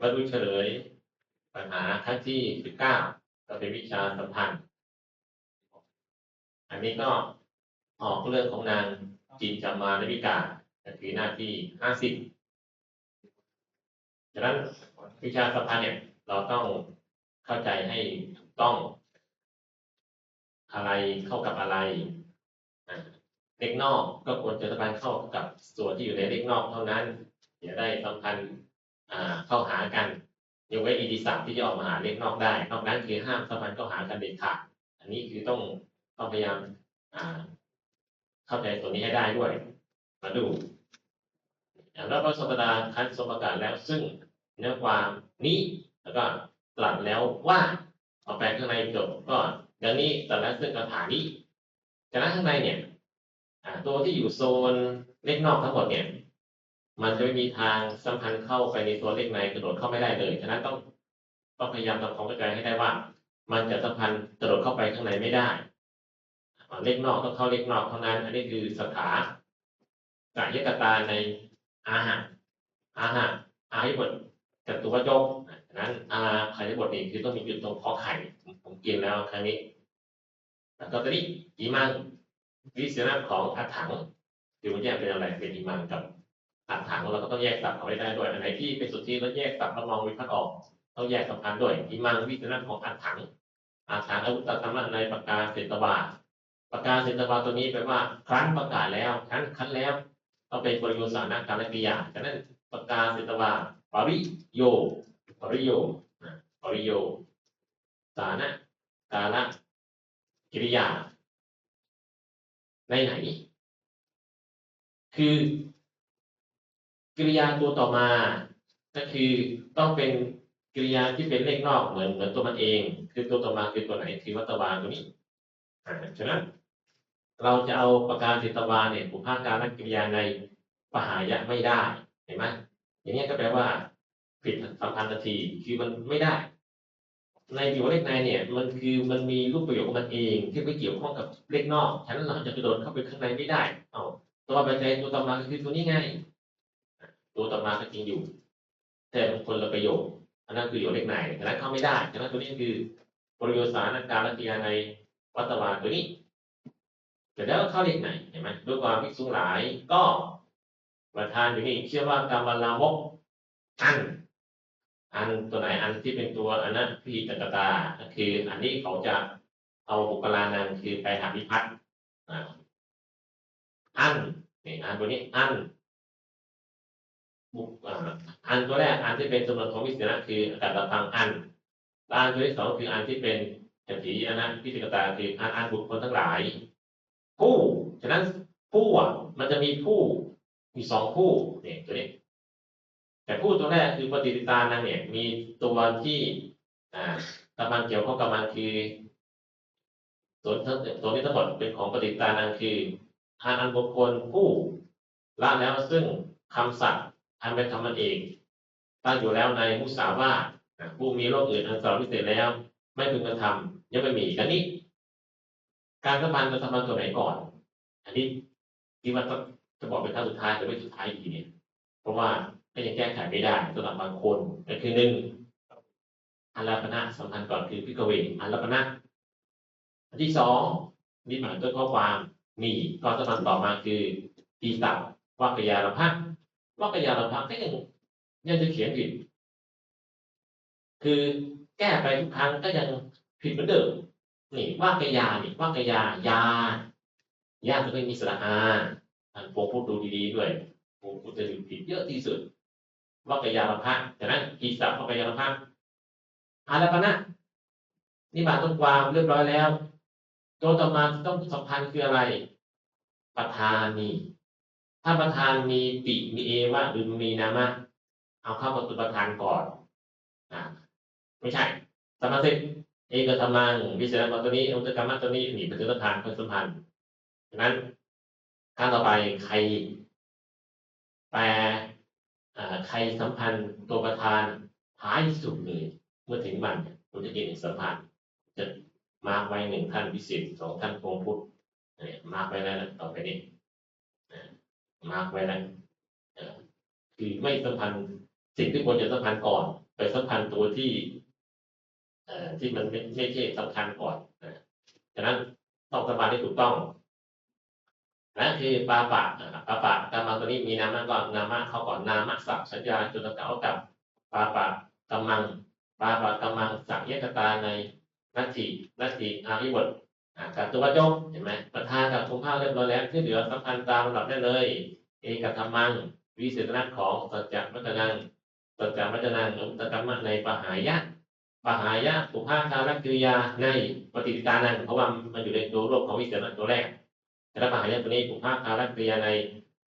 มาดูเฉลย ปัญหาครั้งที่สิบเก้าก็เป็นวิชาสัมพันธ์ อันนี้ก็ออกเรื่องของนางจินจำมาและวิกาก็คือหน้าที่ห้าสิบฉะนั้นวิชาสัมพันธ์เนี่ยเราต้องเข้าใจให้ถูกต้อง อะไรเข้ากับอะไรเลขนอกก็ควรจะสัมพันธ์เข้ากับส่วนที่อยู่ในเลขนอกเท่านั้นอย่าได้สัมพันธ์ เข้าหากันยกเว้นอีดีสัมที่จะออกมาหาเลขนอกได้ นอกนั้นคือห้ามสัมพันธ์เข้าหากันเด็ดขาดอันนี้คือต้องต้องพยายามเข้าใจตัวนี้ให้ได้ด้วย มาดูแล้วพระสมดาคันสมประกาศแล้วซึ่งเนื้อความนี้แล้วก็ตรัสแล้วว่าเอาแปลข้างในจบก็ดังนี้ตรัสแล้วซึ่งคาถานี้ฉะข้างในเนี่ยตัวที่อยู่โซนเลขนอกทั้งหมดเนี่ย มันจะไม่มีทางสัมพันธ์เข้าไปในตัวเลขในกระโดดเข้าไม่ได้เลย ฉะนั้นต้องต้องพยายามทำความเข้าใจให้ได้ว่า มันจะสัมพันธ์กระโดดเข้าไปข้างในไม่ได้เลขนอกต้องเข้าเลขนอกเท่านั้น อันนี้คือสถากายกตาในอาหารอาหารอาหิบทจตุวจกฉะนั้นอาขายบทนี่คือต้องมีจุดตรงคอไข่ผมกินแล้วครั้งนี้แล้วก็ตอนนี้อีมังวิเศษของอัฏฐังคือมันแยกเป็นอะไรเป็นอีมังกับ อัฏฐังเราก็ต้องแยกสับเอาไว้ได้ด้วยอันไหนที่เป็นสุทธิแล้วแยกสับแล้วมองวิพัฒน์ออก ต้องแยกสัมพันธ์ด้วยอีมังวิเศษของอัฏฐังอัฏฐังอาวุตตธรรมะในปากกาเศรษฐวาประกาศเสิทธวาตัวนี้แปลว่า ครั้นประกาศแล้ว ครั้นครั้นแล้วก็เป็นบริโภคสานะการกิยาฉะนั้นประกาศเสิทธวาปริโยปริโยปริโยสานะกาละกิริยาในไหน คือ กิริยาตัวต่อมา ก็คือต้องเป็นกิริยาที่เป็นเลขนอกเหมือนเหมือนตัวมันเอง คือตัวต่อมาคือตัวไหนคือวัตวาตัวนี้อ่าฉะนั้นเราจะเอาประการสิตวาเนี่ยบุพการนักกิริยาในปหายะไม่ได้เห็นไหมอย่างนี้ก็แปลว่าผิดสัมพันธ์ทีคือมันไม่ได้ ในอยู่เลขในเนี่ย มันคือมันมีรูปประโยคของมันเองที่ไม่เกี่ยวข้องกับเลขนอกฉะนั้นเราจะกระโดดเข้าไปข้างในไม่ได้เอาตัวปัจจัยตัวต่อมาคือตัวนี้ไง ตัวต่อมาก็จริงอยู่ แต่มันคนละประโยคอันนั้นคืออยู่เลขในฉะนั้นเข้าไม่ได้ฉะนั้นตัวนี้คือประโยชน์สารการนักกิยาในวัตวาตัวนี้เสร็จแล้วเข้าเลขไหนเห็นไหมด้วยความพิกษุหลายก็ประธานอยู่นี่เชื่อว่ากรรมลามกอัน อันตัวไหนอันที่เป็นตัวอันนั้นพิจกตาคืออันนี้เขาจะเอาบุคลานันคือไปหาพิพัฒน์อ่าอันนี่อันตัวนี้อัน บุคอันตัวแรกอันที่เป็นจำนวนของวิสนะคืออากาศพังอันอันตัวที่สองคืออันที่เป็นเศรษฐีอันนั้นพิจิกตาคืออันอันบุคคลทั้งหลาย ผู้ฉะนั้นผู้อะมันจะมีผู้มีสองผู้เนี่ยตัวนี้ แต่ผู้ตัวแรกคือปฏิติตานันเนี่ยมีตัวที่อ่ากำลังเกี่ยวข้องกับมันคือส่วนทั้งส่วนี้ทั้งหมดเป็นของปฏิติตานั้นคืออันอันบุคคลผู้ละแล้วซึ่งคำสัต อันเป็นธรรมันเอง ตั้งอยู่แล้วในมุสาวาทผู้มีโลกอื่นอันสารพิเศษแล้ว ไม่พึงกระทำยังไม่มีดังนี้ การสัมพันธ์จะสัมพันธ์ตัวไหนก่อน อันนี้ที่ว่าต้องจะบอกเป็นครั้งสุดท้ายแต่ไม่สุดท้ายอีกเนี่ย เพราะว่าก็ยังแก้ไขไม่ได้สำหรับบางคนก็คือหนึ่งอัลลปณะสัมพันธ์ก่อนคือพิกเวอัลลปณะอันที่สองนี่หมายถึงข้อความมีก็สัมพันธ์ต่อมาคือตีตับวักยาลพัก วักยาลพักก็ยังยังจะเขียนผิด คือแก้ไปทุกครั้งก็ยังผิดเหมือนเดิมนี่ว่ากยานี่ว่ากยายายาจะไม่มีสระอาท่านผมพูดดูดีๆด้วยผมพูดจะผิดเยอะที่สุดว่ากยาลพักจากนั้นกีสับว่ากยาลพักอาลปนะนี่มาต้นความเรียบร้อยแล้ว ตัวต่อมาต้องสัมพันธ์คืออะไร ประธานี ถ้าประธานมีติมีเอวะหรือมีนามะเอาเข้าประตูประธานก่อนอ่าไม่ใช่สมาสิเอกธรรมังวิเศษมาตัวนี้อุตกรรมตัวนี้หนีเป็นตัวทานเป็นสัมพันธ์ฉะนั้นขั้นต่อไปใครแปลอ่ใครสัมพันธ์ตัวประธานท้ายสุดเลยเมื่อถึงมันคุณจะกินสัมพันธ์จะมาร์กไว้หนึ่งท่านพิเศษสองท่านพงพุทธเนี่ยมาร์กไว้แล้วต่อไปนี้ มาร์กไว้แล้วคือไม่สัมพันธ์สิ่งที่ควรจะสัมพันธ์ก่อน ไปสัมพันธ์ตัวที่ที่มันไม่ไม่ใช่สำคัญก่อนนะฉะนั้นต้องสัมพันธ์ที่ถูกต้องนั่นคือปาปะปาปะกรรมตัวนี้มีนามะก่อนนามะเขาก่อนนามะสัพสัญญาจุลเก่ากับปาปะกำมังปาปะกำมังสักยกตาในนัตถินัตถิอาวิบท กับตัวจบเห็นไหมประธานกับทุงผ้าเรียบร้อยแล้วที่เหลือสัมพันธ์ตามลำดับได้เลย เอกัธรรมังวิเศษณะของสัจจะมัจนังสัจจะมัจนังอุตตรรมะในปหายะปหายะสุภาคารกิริยาในปฏิติตานังเพราะว่ามันอยู่ในตัวรวบของวิเศษณะตัวแรกแต่ละปหายะตัวนี้สุภาคารกิริยาใน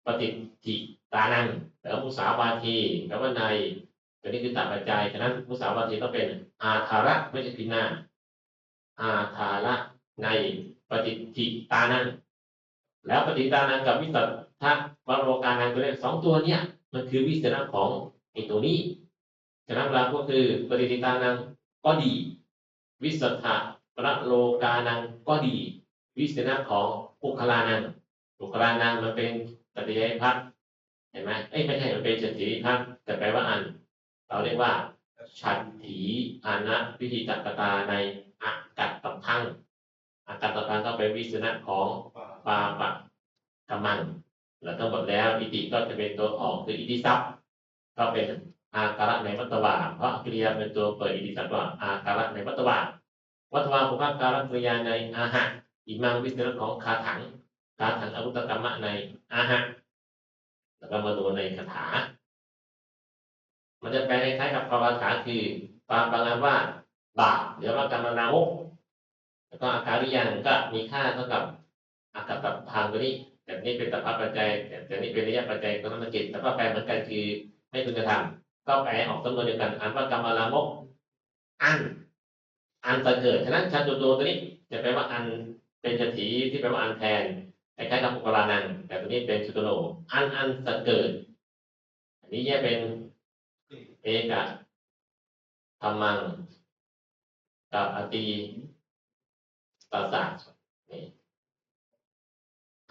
ปฏิติตานังแล้วมุสาวาทีแปลว่าในตัวนี้คือตาปัจจัยฉะนั้นมุสาวาทีต้องเป็นอาธาระไม่ใช่พินาอาธาระ ในปฏิติตานังแล้วปฏิตานังกับวิสัทธะวโรกานังตัวเลขสองตัวเนี้ยมันคือวิเศษณะของไอ้ตัวนี้ฉะนั้นเราก็คือปฏิตานังก็ดี วิสัทธะวโรกานังก็ดี วิเศษณะของปุคลานังปุคลานังมันเป็นปฏิยายพัฒน์เห็นไหมเอ้ไม่ใช่มันเป็นฉันถีพัฒน์แต่แปลว่าอัน เราเรียกว่าฉันถีอานะวิธีจักตาในอากัดตับพัง อากัดตับพังก็เป็นวิเศษณะของปาปะกำมังแล้วทั้งหมดแล้วอิติก็จะเป็นตัวออกคืออิติซับก็เป็นอาการะในวัตวาเพราะกิริยาเป็นตัวเปิดอิติซับว่าอาการะในวัตวาวัตวาภูมิการะกิริยาในอาหะอิมังวิสรของคาถังคาถังอวุตกรรมะในอาหะแล้วก็มาดูในคาถา มันจะแปลคล้ายๆกับคาถาคือปาปังานว่าบาปหรือว่ากรรมนาวก แล้วก็อาการิยังก็มีค่าเท่ากับอากับกับทางตัวนี้แต่นี่เป็นตภาพปัจจัยแต่นี่เป็นระยะปัจจัยตัวนั้นจิตแล้วก็แปลเหมือนกันคือไม่พึงกระทำก็แปลออกสำนวนเดียวกันอันว่ากรรมลามกอันอันตะเกิดฉะนั้นชันตัวตัวนี้จะแปลว่าอันเป็นจถีที่แปลว่าอันแทนคล้ายๆกับปุกรานังแต่ตัวนี้เป็นชุตโนอันอันตะเกิด อันนี้แยกเป็นเอกะธรรมังกับอติ ตาสะนี่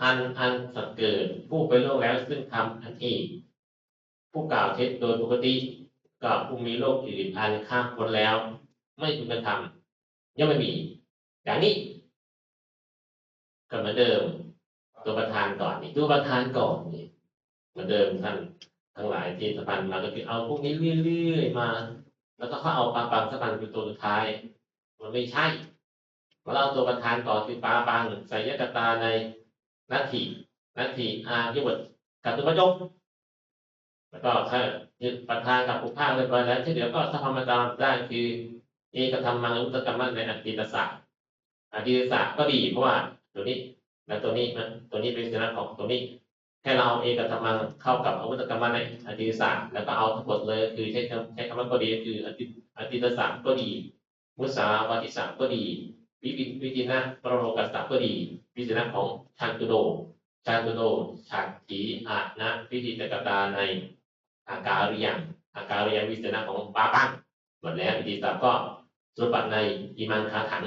อันอันสังเกิดผู้ไปโลกแล้วซึ่งทำอันอีก ผู้กล่าวเท็จโดยปกติกับผู้มีโลกอื่นอันข้ามพ้นแล้ว ไม่พึงกระทำย่อมไม่มี อย่างนี้ก็เหมือนเดิม ตัวประธานก่อนนี่ตัวประธานก่อนนี่เหมือนเดิมท่านทั้งหลายที่สปันมาก็คือเอาพวกนี้เรื่อยๆมา แล้วก็เขาเอาปาปังสปันเป็นตัวสุดท้าย มันไม่ใช่ เราเอาตัวประธานก่อนคือปาปังใส่ยกตาในนัตถินัตถิอาที่บทกับตุปยกแล้วก็ถ้ายึดประธานกับอุปาคเรียบร้อยแล้วที่เหลือก็ถ้าทำมาตามได้คือเอกธรรมมังอุตตรรมในอดีตศาสตร์อดีตศาสตร์ก็ดีเพราะว่าตัวนี้และตัวนี้นะตัวนี้เป็นสัญลักษณ์ของตัวนี้แค่เราเอาเอกธรรมังเข้ากับอาวุธกรรมในอดีตศาสตร์แล้วก็เอาทั้งหมดเลยคือใช้คำใช้คำว่าก็ดีก็คืออดีตอดีตศาสตร์ก็ดี มุสาวาทิศาสตร์ก็ดี วิวิวิจินะปรโลกัสสะก็ดี วิจารณ์ของชันตุโดชันตุโดฉักขีอานะพิธีตกตาในอาการิยังอาการิยังวิจารณ์ของปาปังหมดแล้วพิธีศัพท์ก็สุปในอิมังคาถัง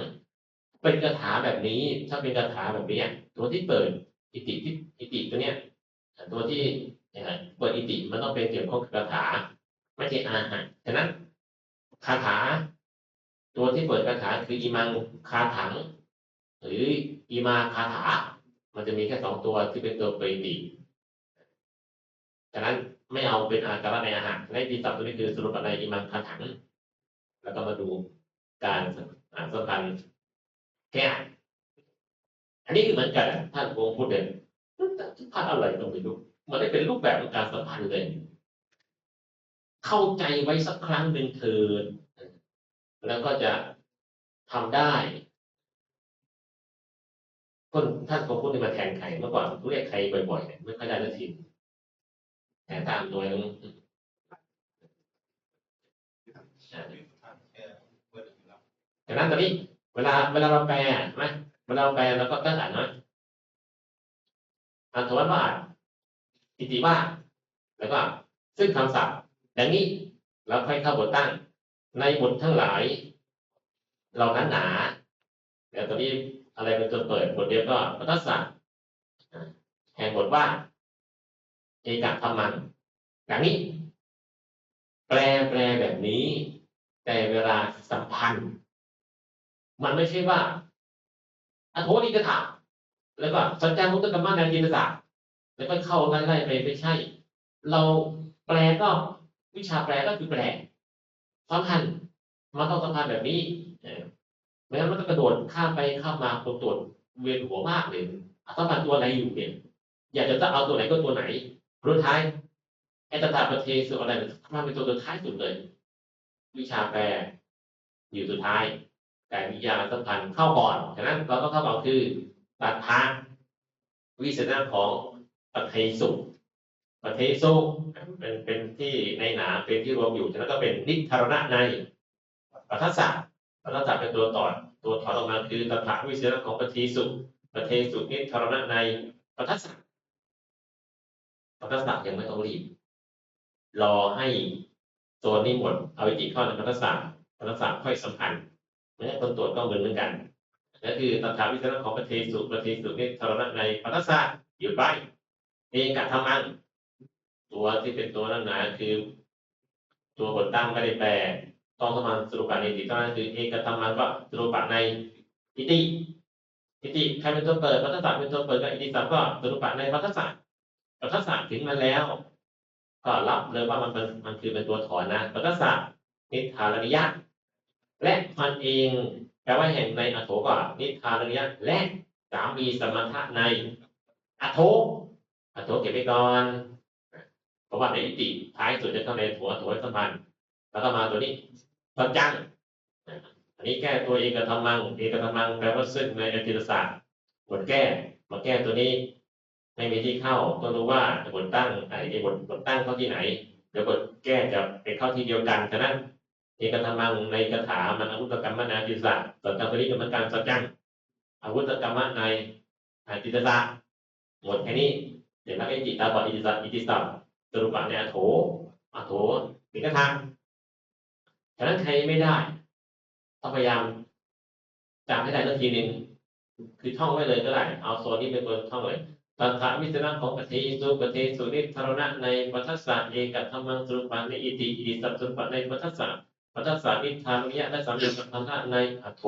เป็นคาถาแบบนี้ถ้าเป็นคาถาแบบนี้ตัวที่เปิดอิติที่อิติตัวเนี้ยตัวที่เปิดอิติมันต้องเป็นเกี่ยวข้องกับคาถา ไม่ใช่อาหารฉะนั้นคาถา ตัวที่เปิดคาถาคืออิมังคาถัง หรืออีมาคาถา มันจะมีแค่สองตัวที่เป็นตัวปริติฉะนั้นไม่เอาเป็นอาการะในอาหารในที่สับตัวนี้คือสรุปในอีมังคาถัง แล้วก็มาดูการอ่านสัมพันธ์แค่อันนี้คือเหมือนกันท่านวงพูดเด่นพันอะไรต้องไปดูมันได้เป็นรูปแบบของการสัมพันธ์เลย เข้าใจไว้สักครั้งหนึ่งเถิด แล้วก็จะทำได้คนท่านคงพูดมาแทนใครเมื่อก่อนเรียกใครบ่อยๆไม่ค่อยได้ละทีแต่ตามตัวนั้นแต่นั้นตอนนี้ เวลาเวลาเราแปลใช่ไหมเวลาเราแปลเราก็ตั้งอ่านนะอันถวันว่าอิติว่าแล้วก็ซึ่งคำศัพท์อย่างนี้เราค่อยเข้าบทตั้ง ในบททั้งหลาย เรานั้นหนาเดี๋ยวตอนนี้อะไรเป็นตัวเปิดบทเดียวก็พัทศัพท์แห่งบทว่าเอกธรรมันอย่างนี้ แปลแปลแบบนี้ แต่เวลาสัมพันธ์ มันไม่ใช่ว่าอโทนิกถาแล้วก็สัจจามุตตกรรมนายินศาสตร์แล้วก็เข้าไล่ๆไปไม่ใช่ เราแปลก็วิชาแปลก็คือแปล สัมพันธ์มันต้องสัมพันธ์แบบนี้ไม่งั้นมันก็กระโดดข้ามไปข้ามมาคนตรวจเวียนหัวมากเลยสัมพันธ์ตัวไหนอยู่เนี่ยอยากจะเอาตัวไหนก็ตัวไหนรุ่นท้ายไอ้ตถาปฏิสุอะไรมันเป็นตัวสุดท้ายสุดเลย วิชาแปลอยู่สุดท้ายแต่วิยาสัมพันธ์เข้าก่อนฉะนั้นเราต้องเข้าก่อนคือตัดทาวิสัยของปเทสุ ปเทสุเป็นเป็นที่ในหนาเป็นที่รวมอยู่ฉะนั้นก็เป็นนิทรณะในปัทสะปัทสะเป็นตัวต่อตัวถอนออกมาคือตถาวิสัยของปเทสุปเทสุนิทรณะในปัทสะปัทสะยังไม่ต้องรีบรอให้โซนนี้หมดเอาอีกข้อในปัทสะปัทสะค่อยสัมพันธ์เนี่คนตรวจก็เหมือนเหมือนกันนั่นคือตถาวิจารณ์ของประเทศสุประเทศสุนี่ธรณะในปัทสะหยุดไว้เอกธรรมัง ตัวที่เป็นตัวนั่นนะคือตัวบทตั้งไม่ได้แปลต้องสมานสรุปในติตอนนั้นคือเอกธรรมังก็สรุปในอิติอิติใครเป็นตัวเปิดปัทสะเป็นตัวเปิดก็อิติสัมก็สรุปในปัทสะปัทสะถึงมาแล้ว ก็รับเลยว่ามันเป็นมันคือเป็นตัวถอนนะปัทสะนิทานนิยะและมันเองแปลว่าแห่งในอโถก็นิทานนิยะและสามีสมถะในอโถอโถเก็บไปก่อน เพราะว่าในอิติท้ายสุดจะเข้าในถัวถัวสัมพันธ์แล้วก็มาตัวนี้สัจจังอันนี้แก้ตัวเอกธรรมังเอกธรรมังแปลว่าซึ่งในอธิศาสตร์บทแก้มาแก้ตัวนี้ไม่มีที่เข้าต้องรู้ว่าบทตั้งไอ้บทบทตั้งเข้าที่ไหนเดี๋ยวบทแก้จะไปเข้าที่เดียวกันฉะนั้นเอกธรรมังในคาถามันอาวุธกรรมนาจิตะสัจจังตัวนี้เหมือนการสัจจังอาวุธกรรมในจิตตะหมดแค่นี้เดี๋ยวนักเอจิตาบออิติสัอิติสัม สรุปะในอโถอโถนี่ก็ทำฉะนั้นใครไม่ได้ต้องพยายามจำให้ได้สักทีหนึ่งคือท่องไว้เลยก็ได้ เอาโซนนี้เป็นตัวท่องเลยตัทธวิจนะของปฏิสุปฏิสุนิธรณะในปัทสะเอกธรรมังสรุปะในอิติอิติสัมสุปในปัทสะปัทสานิทานวิยะและสามเหลี่ยมพันะในอโถ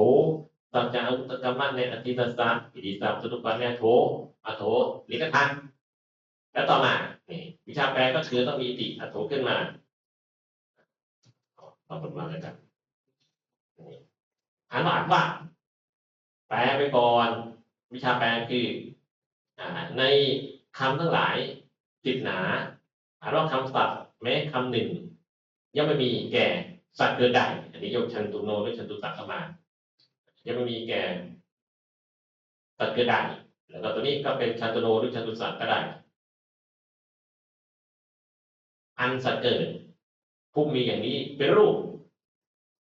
สัจจะอุตกรรมะในอธิตสารอิติสามสุปะในอโถอโถลิกทันแล้วต่อมา วิชาแปลก็คือต้องมีอิติอโถขึ้นมาเอาบทมาเลยครับอ่านว่าอ่านว่า แปลไปก่อน วิชาแปลคืออในคำทั้งหลายจิตหนาอ่านว่าคำศัพท์แม้คำหนึ่งยังไม่มีแก่สัตว์เกิดได้อันนี้ยกชันตุโนหรือชันตุตักเข้ามายังไม่มีแก่สัตว์เกิดได้แล้วก็ตัวนี้ก็เป็นชันตุโนหรือชันตุสัตว์ก็ได้ อันสัตว์เกิดผู้มีอย่างนี้เป็นรูป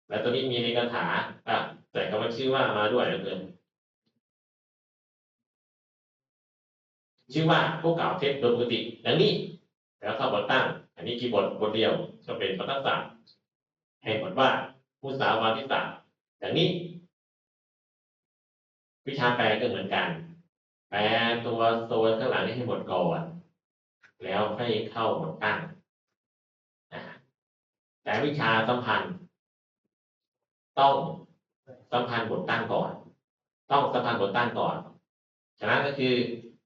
และตัวนี้มีในคาถาอะแต่คำว่าชื่อว่ามาด้วยนะเพื่อนชื่อว่าพวกกล่าวเท็จโดยปกติ ดังนี้ แล้วเข้าบทตั้ง อันนี้คีย์บทบทเดียวก็เป็นปัตตสะแห่งบทว่ามุสาวาทิตาอย่างนี้ วิชาแปลก็เหมือนกัน แปลตัวโซนข้างหลังนี้ให้หมดก่อน แล้วให้เข้าบทตั้ง แต่วิชาสัมพันธ์ ต้องสัมพันธ์บทตั้งก่อน ต้องสัมพันธ์บทตั้งก่อนฉะนั้นก็คือ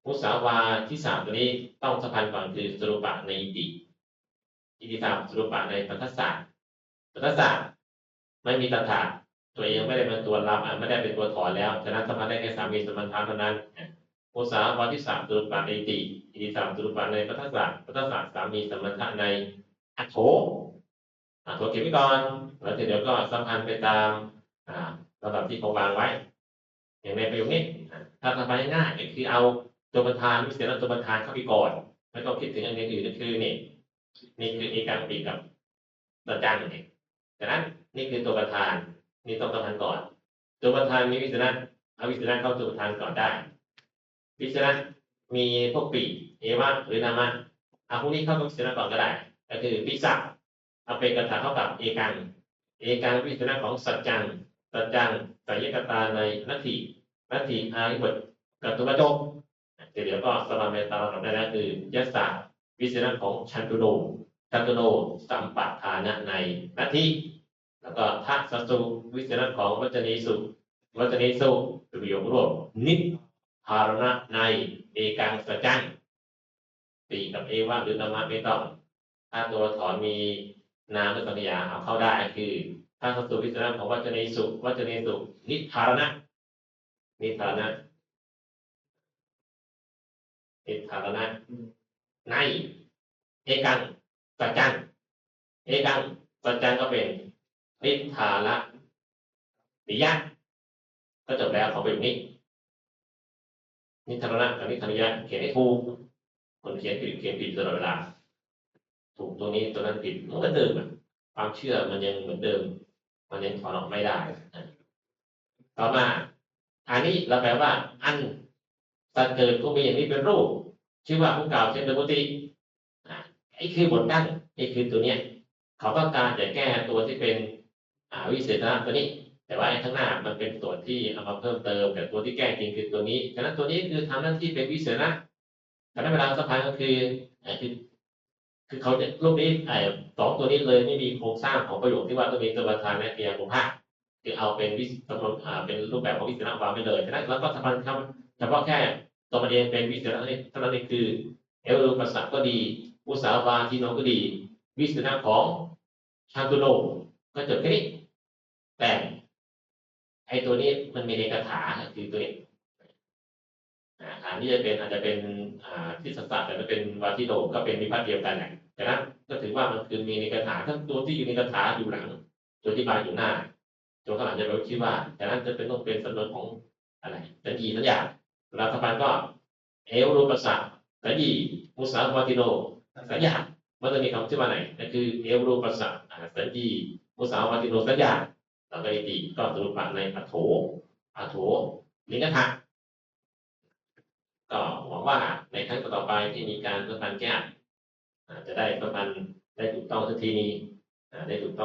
มุสาวาที่สามตัวนี้ต้องสัมพันธ์ก่อนคือสรุปะในอิติอิติสามสรุปะในปัทสะปัทสะไม่มีตถาตัวเองไม่ได้เป็นตัวรับไม่ได้เป็นตัวถอนแล้วฉะนั้นสัมพันธ์ได้แค่สามีสมรรถะเท่านั้นมุสาวาที่สามสรุปะในอิติอิติสามสรุปะในปัทสะปัทสะสามีสมรรถะในอัโถ อัตโถเก็บไว้ก่อนแล้วเดี๋ยวก็สัมพันธ์ไปตามอ่าระดับที่ผมวางไว้ อย่างในประโยคนี้ถ้าทำไปง่ายๆคือเอาตัวประธานวิเศษตัวประธานเข้าไปก่อนไม่ต้องคิดถึงอันอื่นก็คือนี่นี่คือเอกางปีกับตัจานเองดังนั้นนี่คือตัวประธานนี่ต้องประธานก่อน ตัวประธานมีวิศนะเอาวิศนะเข้าตัวประธานก่อนได้ วิศนะมีพวกปีเอวะหรือนามะเอาพวกนี้เข้าตัววิศนะก่อนก็ได้ ก็คือวิสัก เอาเป็นกระถาเท่ากับเอกัง เอกังวิศนะของสัจจัง สัจจังสายกตาในนัตถินัตถิอาริบทกัตัวะจบเดี๋ยวก็สมาเมตาเราได้แล้วคือยัสะวิศนะของชันตุโดชัชัตุโนสัมปทานะในนาทีแล้วก็ทัศสุวิจารณของวัจนีสุวัจนีสุคือประโยครวบนิพพารณะในเอกังสัจจังตีกับเอว่าหรือนามะไม่ต้องถ้าตัวถอนมี นามหรือสัญญาเอาเข้าได้คือทัศสุวิจารณ์ของวัจนีสุวัจนีสุนิพพารณะนิพพารณะนิพพารณะในเอกังสัจจังเอกังสัจจังก็เป็นนิพพาระปิยะก็จบแล้วของประโยคนี้ นิทรณะกับนิทรยะเขียนให้ถูกคนเขียนผิดเขียนผิดตลอดเวลา ถูกตัวนี้ตัวนั้นผิดมันก็เดิมอะความเชื่อมันยังเหมือนเดิม มันยังถอนออกไม่ได้ ต่อมาอันนี้เราแปลว่า อันสัตว์เกิดก็มีอย่างนี้เป็นรูป ชื่อว่าผู้กล่าวเช่นเดมุติอ่าไอ้คือบทตั้งไอ้คือตัวเนี้ยเขาต้องการจะแก้ตัวที่เป็นวิเศษณะตัวนี้ แต่ว่าไอ้ข้างหน้ามันเป็นส่วนที่เอามาเพิ่มเติม แต่ตัวที่แก้จริงคือตัวนี้ฉะนั้นตัวนี้คือทำหน้าที่เป็นวิเศษณะแต่ถ้าเวลาสะพานก็คือเอ่อคือ คือเขาจะรูปนี้ไอ้สองตัวนี้เลยไม่มีโครงสร้างของประโยคที่ว่าต้องมีตัวประธานและเตียงของภาคคือเอาเป็นวิสำนวนอ่าเป็นรูปแบบของวิศษณะวางไปเลยฉะนั้นแล้วก็สะพานคำเฉพาะแค่ตัวประเด็นเป็นวิเศษณะนี่เท่านั้นเองคือเอลรูปัสสะก็ดีอุสาวาทีโนก็ดี วิเศษณะของชาตุโนก็จบแค่นี้แต่ไอ้ตัวนี้มันมีในคาถาคือตัวนี้านที่จะเป็นอาจจะเป็นที่สัตว์แต่ไม่เป็นวาทิโดก็เป็นวิพัฒน์เดียวกันแหละฉะนั้นก็ถือว่ามันคือมีในคาถาทั้งตัวที่อยู่ในคาถาอยู่หลัง ตัวที่บายอยู่หน้าตัวข้างหลังจะเป็นคิดว่าฉะนั้นจะเป็นต้องเป็นสำนวนของอะไรสัญญีสัญญารัฐบาลก็เอวรูปสะสัญญีมุสาวาทิโดสัญญามันจะมีคำที่ว่าไหนนั่นคือเอวรูปสะสัญญีมุสาวาทิโดสัญญาต่อไปดีก็สรุปในอัโถอัโถลิกทะก็ห ว่าในครั้งต่อไปที่มีการประพันแก้จะได้ประพันได้ถูกต้องสักทีนี้ได้ถูกต้อง